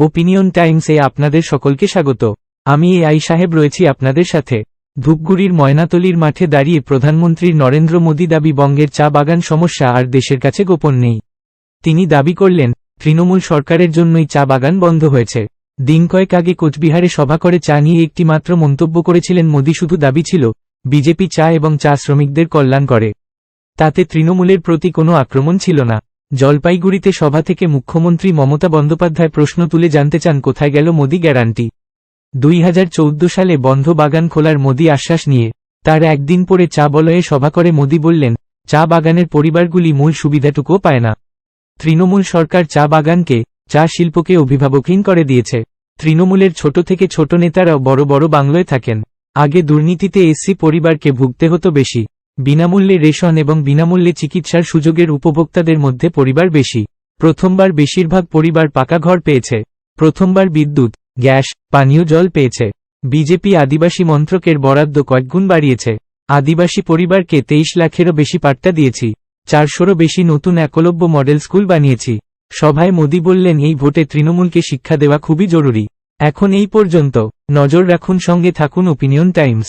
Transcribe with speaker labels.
Speaker 1: Opinion টাইমসে আপনাদের সকলকে স্বাগত। আমি এ আই সাহেব রয়েছি আপনাদের সাথে। ধূপগুড়ির ময়নাতলির মাঠে দাঁড়িয়ে প্রধানমন্ত্রী নরেন্দ্র মোদী দাবি, বঙ্গের চা বাগান সমস্যা আর দেশের কাছে গোপন নেই। তিনি দাবি করলেন, তৃণমূল সরকারের জন্যই চা বাগান বন্ধ হয়েছে। দিন কয়েক আগে কোচবিহারে সভা করে চা নিয়ে একটি মাত্র মন্তব্য করেছিলেন মোদী, শুধু দাবি ছিল, বিজেপি চা এবং চা শ্রমিকদের কল্যাণ করে। তাতে তৃণমূলের প্রতি কোনো আক্রমণ ছিল না। জলপাইগুড়িতে সভা থেকে মুখ্যমন্ত্রী মমতা বন্দ্যোপাধ্যায় প্রশ্ন তুলে জানতে চান কোথায় গেল মোদি গ্যারান্টি। দুই হাজার চৌদ্দ সালে বন্ধ বাগান খোলার মোদি আশ্বাস নিয়ে, তার একদিন পরে চা বলয়ে সভা করে মোদি বললেন, চা বাগানের পরিবারগুলি মূল সুবিধাটুকুও পায় না। তৃণমূল সরকার চা বাগানকে, চা শিল্পকে অভিভাবকহীন করে দিয়েছে। তৃণমূলের ছোট থেকে ছোট নেতারাও বড় বড় বাংলোয় থাকেন। আগে দুর্নীতিতে এসসি পরিবারকে ভুগতে হতো বেশি। বিনামূল্যে রেশন এবং বিনামূল্যে চিকিৎসার সুযোগের উপভোক্তাদের মধ্যে পরিবার বেশি। প্রথমবার বেশিরভাগ পরিবার পাকা ঘর পেয়েছে। প্রথমবার বিদ্যুৎ, গ্যাস, পানীয় জল পেয়েছে। বিজেপি আদিবাসী মন্ত্রকের বরাদ্দ কয়েকগুণ বাড়িয়েছে। আদিবাসী পরিবারকে তেইশ লাখেরও বেশি পাট্টা দিয়েছি। চারশোরও বেশি নতুন একলব্য মডেল স্কুল বানিয়েছি। সভায় মোদী বললেন, এই ভোটে তৃণমূলকে শিক্ষা দেওয়া খুবই জরুরি। এখন এই পর্যন্ত নজর রাখুন, সঙ্গে থাকুন ওপিনিয়ন টাইমস